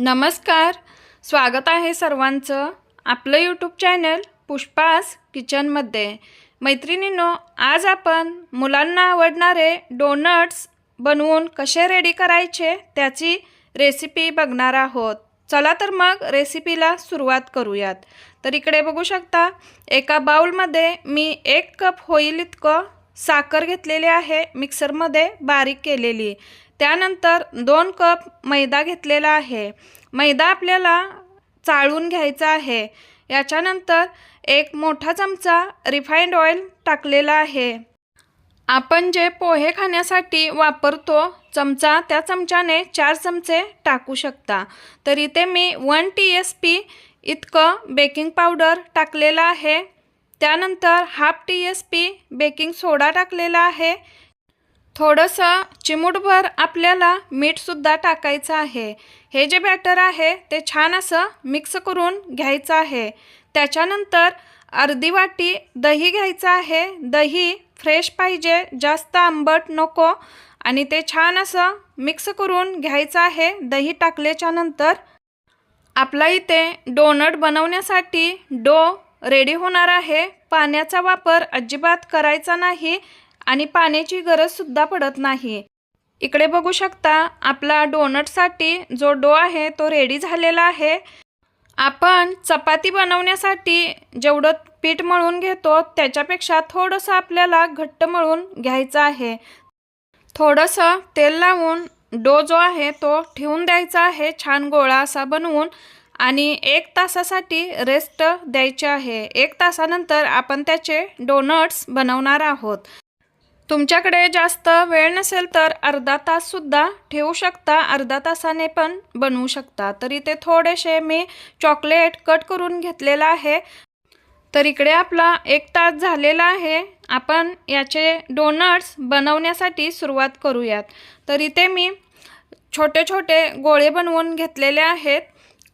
नमस्कार. स्वागत आहे सर्वांचं आपलं यूट्यूब चॅनल पुष्पास किचनमध्ये. मैत्रिणींनो आज आपण मुलांना आवडणारे डोनट्स बनवून कसे रेडी करायचे त्याची रेसिपी बघणार आहोत. चला तर मग रेसिपीला सुरुवात करूयात. तर इकडे बघू शकता एका बाउलमध्ये मी एक कप होईल इतकं साखर घेतलेली आहे मिक्सरमध्ये बारीक केलेली. त्यानंतर दोन कप मैदा घेतलेला आहे. मैदा आपल्याला चाळून घ्यायचा आहे. याच्यानंतर एक मोठा चमचा रिफाईंड ऑइल टाकलेला आहे. आपण जे पोहे खाण्यासाठी वापरतो चमचा त्या चमच्याने चार चमचे टाकू शकता. तर इथे मी वन टी एस पी इतकं बेकिंग पावडर टाकलेलं आहे. त्यानंतर half T S P baking soda टाकलेला आहे. थोडंसं चिमूटभर आपल्याला मीठसुद्धा टाकायचं आहे. हे जे बॅटर आहे ते छान असं मिक्स करून घ्यायचं आहे. त्याच्यानंतर अर्धी वाटी दही घ्यायचं आहे. दही फ्रेश पाहिजे जास्त आंबट नको. आणि ते छान असं मिक्स करून घ्यायचं आहे दही टाकल्याच्या नंतर. आपला इथे डोनट बनवण्यासाठी डो रेडी होणार आहे. पाण्याचा वापर अजिबात करायचा नाही. आणि पाण्याची गरजसुद्धा पडत नाही. इकडे बघू शकता आपला डोनटसाठी जो डो आहे तो रेडी झालेला आहे. आपण चपाती बनवण्यासाठी जेवढं पीठ मळून घेतो त्याच्यापेक्षा थोडंसं आपल्याला घट्ट मळून घ्यायचं आहे. थोडंसं तेल लावून डो जो आहे तो ठेवून द्यायचा आहे छान गोळा असा बनवून आणि एक तासासाठी रेस्ट द्यायचे आहे. एक तासानंतर आपण त्याचे डोनट्स बनवणार आहोत. तुमच्याकडे जास्त वेळ नसेल तर अर्धा ताससुद्धा ठेवू शकता. अर्धा तासाने पण बनवू शकता. तर इथे थोडेसे मी चॉकलेट कट करून घेतलेलं आहे. तर इकडे आपला एक तास झालेला आहे. आपण याचे डोनट्स बनवण्यासाठी सुरुवात करूयात. तर इथे मी छोटे छोटे गोळे बनवून घेतलेले आहेत.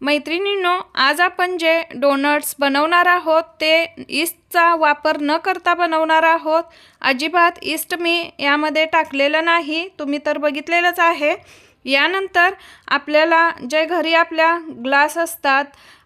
मैत्रिणींनो आज आपण जे डोनट्स बनवणार आहोत ते ईस्टचा वापर न करता बनवणार आहोत. अजिबात ईस्ट मी यामध्ये टाकलेलं नाही तुम्ही तर बघितलेलंच आहे. यानंतर आपल्याला जे घरी आपल्या ग्लास असतात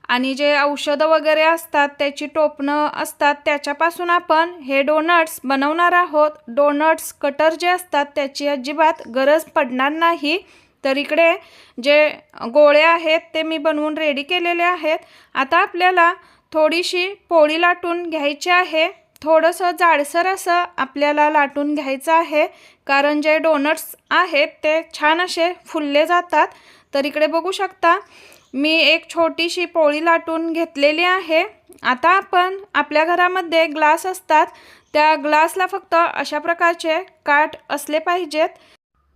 आणि जे औषधं वगैरे असतात त्याची टोपणं असतात त्याच्यापासून आपण हे डोनट्स बनवणार आहोत. डोनट्स कटर जे असतात त्याची अजिबात गरज पडणार नाही. तर इकडे जे गोळे आहेत ते मी बनवून रेडी केलेले आहेत. आता आपल्याला थोडीशी पोळी लाटून घ्यायची आहे. थोडंसं जाडसर असं आपल्याला लाटून घ्यायचं आहे. कारण जे डोनट्स आहेत ते छान असे फुलले जातात. तर इकडे बघू शकता मी एक छोटीशी पोळी लाटून घेतलेली आहे. आता आपण आपल्या घरामध्ये ग्लास असतात. त्या ग्लासला फक्त अशा प्रकारचे काठ असले पाहिजेत.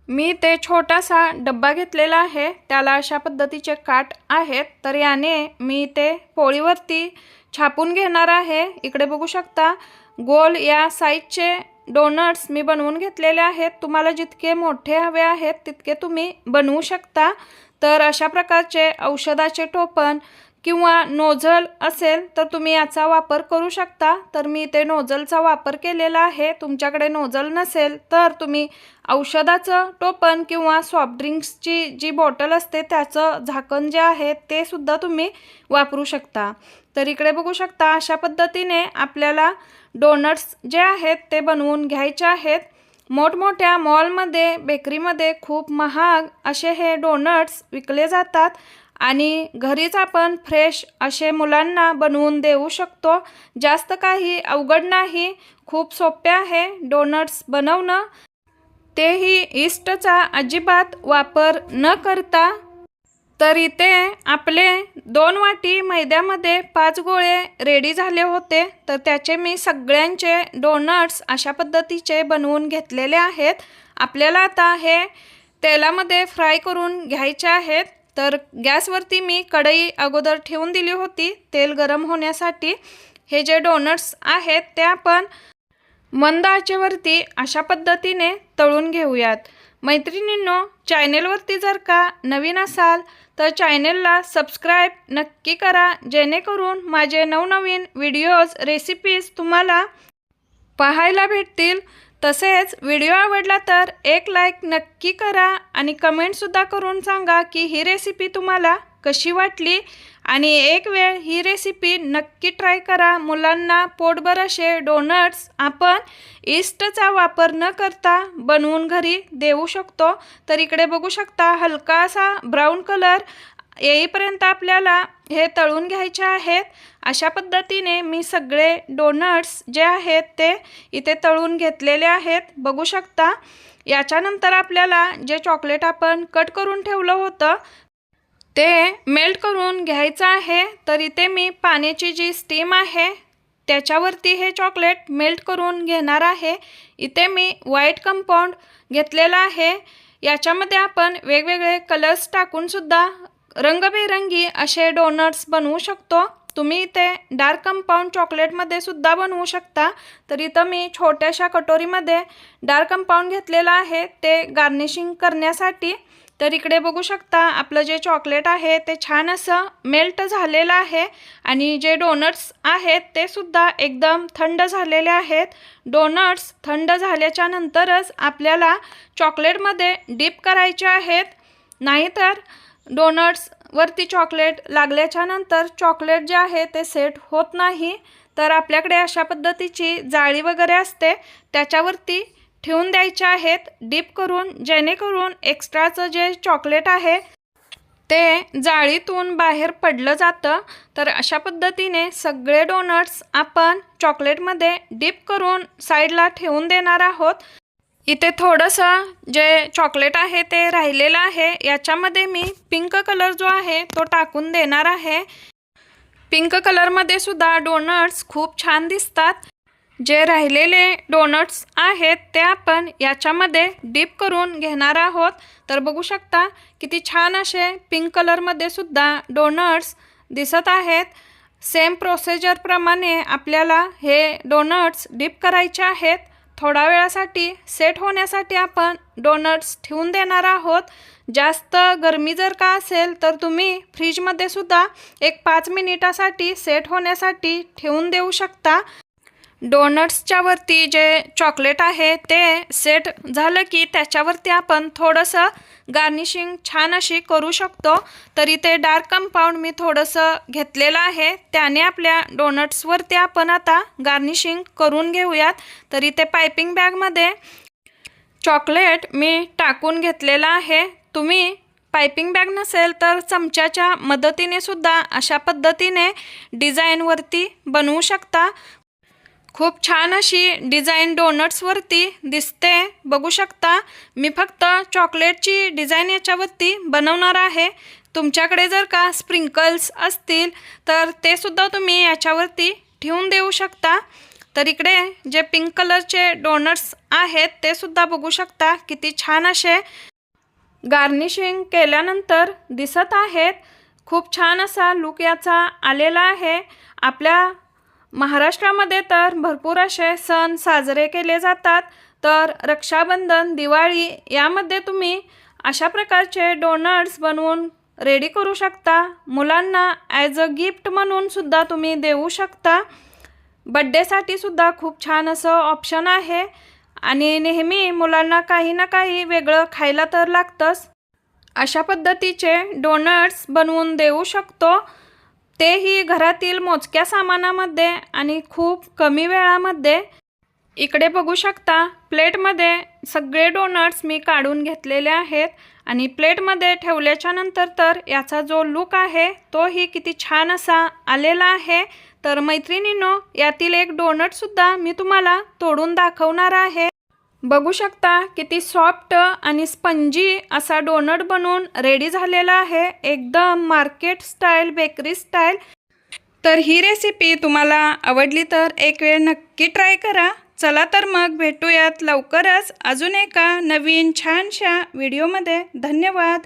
मी ते छोटासा डब्बा घेतलेला आहे त्याला अशा पद्धतीचे काठ आहेत तर याने मी ते पोळीवरती छापून घेणार आहे. इकडे बघू शकता गोल या साईजचे डोनट्स मी बनवून घेतलेले आहेत. तुम्हाला जितके मोठे हवे आहेत तितके तुम्ही बनवू शकता. तर अशा प्रकारचे औषधाचे टोपण किंवा नोझल असेल तर तुम्ही याचा वापर करू शकता. तर मी ते नोझलचा वापर केलेला आहे. तुमच्याकडे नोझल नसेल तर तुम्ही औषधाचं टोपण किंवा सॉफ्ट ड्रिंक्सची जी बॉटल असते त्याचं झाकण जे आहे ते सुद्धा तुम्ही वापरू शकता. तर इकडे बघू शकता अशा पद्धतीने आपल्याला डोनट्स जे आहेत ते बनवून घ्यायचे आहेत. मोठमोठ्या मॉलमध्ये बेकरीमध्ये खूप महाग असे हे डोनट्स विकले जातात. आणि घरीच आपण फ्रेश असे मुलांना बनवून देऊ शकतो. जास्त काही अवघड नाही. खूप सोपे आहे डोनट्स बनवणं. तेही इस्टचा अजिबात वापर न करता. तर इथे आपले दोन वाटी मैद्यामध्ये पाच गोळे रेडी झाले होते. तर त्याचे मी सगळ्यांचे डोनट्स अशा पद्धतीचे बनवून घेतलेले आहेत. आपल्याला आता हे तेलामध्ये फ्राय करून घ्यायचे आहेत. तर गॅसवरती मी कढई अगोदर ठेवून दिली होती तेल गरम होण्यासाठी. हे जे डोनट्स आहेत ते आपण मंद आचेवरती अशा पद्धतीने तळून घेऊयात. मैत्रिणींनो चॅनेलवरती जर का नवीन असाल तर चॅनेलला सबस्क्राईब नक्की करा जेणेकरून माझे नवनवीन व्हिडिओज रेसिपीज तुम्हाला पाहायला भेटतील. तसेच व्हिडिओ आवडला तर एक लाईक नक्की करा आणि कमेंटसुद्धा करून सांगा की ही रेसिपी तुम्हाला कशी वाटली. आणि एक वेळ ही रेसिपी नक्की ट्राय करा. मुलांना पोटभर असे डोनट्स आपण इस्टचा वापर न करता बनवून घरी देऊ शकतो. तर इकडे बघू शकता हलका असा ब्राऊन कलर येईपर्यंत आपल्याला हे तळून घ्यायचे आहेत. अशा पद्धतीने मी सगळे डोनट्स जे आहेत ते इथे तळून घेतलेले आहेत. बघू शकता याच्यानंतर आपल्याला जे चॉकलेट आपण कट करून ठेवलं होतं ते मेल्ट करून घ्यायचं आहे. तर इथे मी पाण्याची जी स्टीम आहे त्याच्यावरती हे चॉकलेट मेल्ट करून घेणार आहे. इथे मी व्हाईट कंपाऊंड घेतलेला आहे. याच्यामध्ये आपण वेगवेगळे कलर्स टाकूनसुद्धा रंगबेरंगी असे डोनट्स बनवू शकतो. तुम्ही ते डार्क कंपाऊंड चॉकलेटमध्ये सुद्धा बनवू शकता. तर इथं मी छोट्याशा कटोरीमध्ये डार्क कंपाऊंड घेतलेलं आहे. ते गार्निशिंग करण्यासाठी. तर इकडे बघू शकता आपलं जे चॉकलेट आहे ते छान असं मेल्ट झालेलं आहे. आणि जे डोनट्स आहेत ते सुद्धा एकदम थंड झालेले आहेत. डोनट्स थंड झाल्याच्या नंतरच आपल्याला चॉकलेटमध्ये डीप करायचे आहेत. नाहीतर डोनट्स वरती चॉकलेट लागल्याच्या नंतर चॉकलेट जे आहे ते सेट होत नाही. तर आपल्याकडे अशा पद्धतीची जाळी वगैरे असते. त्याच्यावरती ठेवून द्यायचे आहेत. डीप करून जेणेकरून एक्स्ट्राचं जे चॉकलेट आहे ते जाळीतून बाहेर पडलं जातं. तर अशा पद्धतीने सगळे डोनट्स आपण चॉकलेटमध्ये डीप करून साईडला ठेवून देणार आहोत. इथे थोडंसं जे चॉकलेट आहे ते राहिलेलं आहे. याच्यामध्ये मी पिंक कलर जो आहे तो टाकून देणार आहे. पिंक कलरमध्ये सुद्धा डोनट्स खूप छान दिसतात. जे राहिलेले डोनट्स आहेत ते आपण याच्यामध्ये डीप करून घेणार आहोत. तर बघू शकता किती छान असे पिंक कलरमध्ये सुद्धा डोनट्स दिसत आहेत. सेम प्रोसिजरप्रमाणे आपल्याला हे डोनट्स डीप करायचे आहेत. थोडा वेळासाठी सेट होण्यासाठी आपण डोनट्स ठेवून देणार आहोत. जास्त गरमी जर का असेल तर तुम्ही फ्रीजमध्ये सुद्धा एक पाच मिनिटासाठी सेट होण्यासाठी ठेवून देऊ शकता. डोनट्सच्या वरती जे चॉकलेट आहे ते सेट झालं की त्याच्यावरती आपण थोडंसं गार्निशिंग छान अशी करू शकतो. तरी ते डार्क कंपाऊंड मी थोडंसं घेतलेलं आहे. त्याने आपल्या डोनट्सवरती आपण आता गार्निशिंग करून घेऊयात. तरी ते पायपिंग बॅगमध्ये चॉकलेट मी टाकून घेतलेलं आहे. तुम्ही पायपिंग बॅग नसेल तर चमच्याच्या मदतीने सुद्धा अशा पद्धतीने डिझाईनवरती बनवू शकता. खूप छान अशी डिझाईन डोनट्सवरती दिसते. बघू शकता मी फक्त चॉकलेटची डिझाईन याच्यावरती बनवणार आहे. तुमच्याकडे जर का स्प्रिंकल्स असतील तर ते सुद्धा तुम्ही याच्यावरती ठेवून देऊ शकता. तर इकडे जे पिंक कलरचे डोनट्स आहेत ते सुद्धा बघू शकता किती छान असे गार्निशिंग केल्यानंतर दिसत आहेत. खूप छान असा लुक याचा आलेला आहे. आपल्या महाराष्ट्रामध्ये तर भरपूर असे सण साजरे केले जातात. तर रक्षाबंधन दिवाळी यामध्ये तुम्ही अशा प्रकारचे डोनट्स बनवून रेडी करू शकता. मुलांना ॲज अ गिफ्ट म्हणून सुद्धा तुम्ही देऊ शकता. बड्डेसाठी सुद्धा खूप छान असं ऑप्शन आहे. आणि नेहमी मुलांना काही ना काही वेगळं खायला तर लागतंच. अशा पद्धतीचे डोनट्स बनवून देऊ शकतो. तेही घरातील मोजक्या सामानामध्ये आणि खूप कमी वेळामध्ये. इकडे बघू शकता प्लेटमध्ये सगळे डोनट्स मी काढून घेतलेले आहेत आणि प्लेटमध्ये ठेवल्याच्या नंतर तर याचा जो लुक आहे तोही किती छान असा आलेला आहे. तर मैत्रिणींनो यातील एक डोनटसुद्धा मी तुम्हाला तोडून दाखवणार आहे. बघू शकता किती सॉफ्ट आणि स्पंजी असा डोनट बनवून रेडी झालेला आहे. एकदम मार्केट स्टाईल बेकरी स्टाईल. तर ही रेसिपी तुम्हाला आवडली तर एक वेळ नक्की ट्राय करा. चला तर मग भेटूयात लवकरच अजून एका नवीन छानशा व्हिडिओमध्ये. धन्यवाद.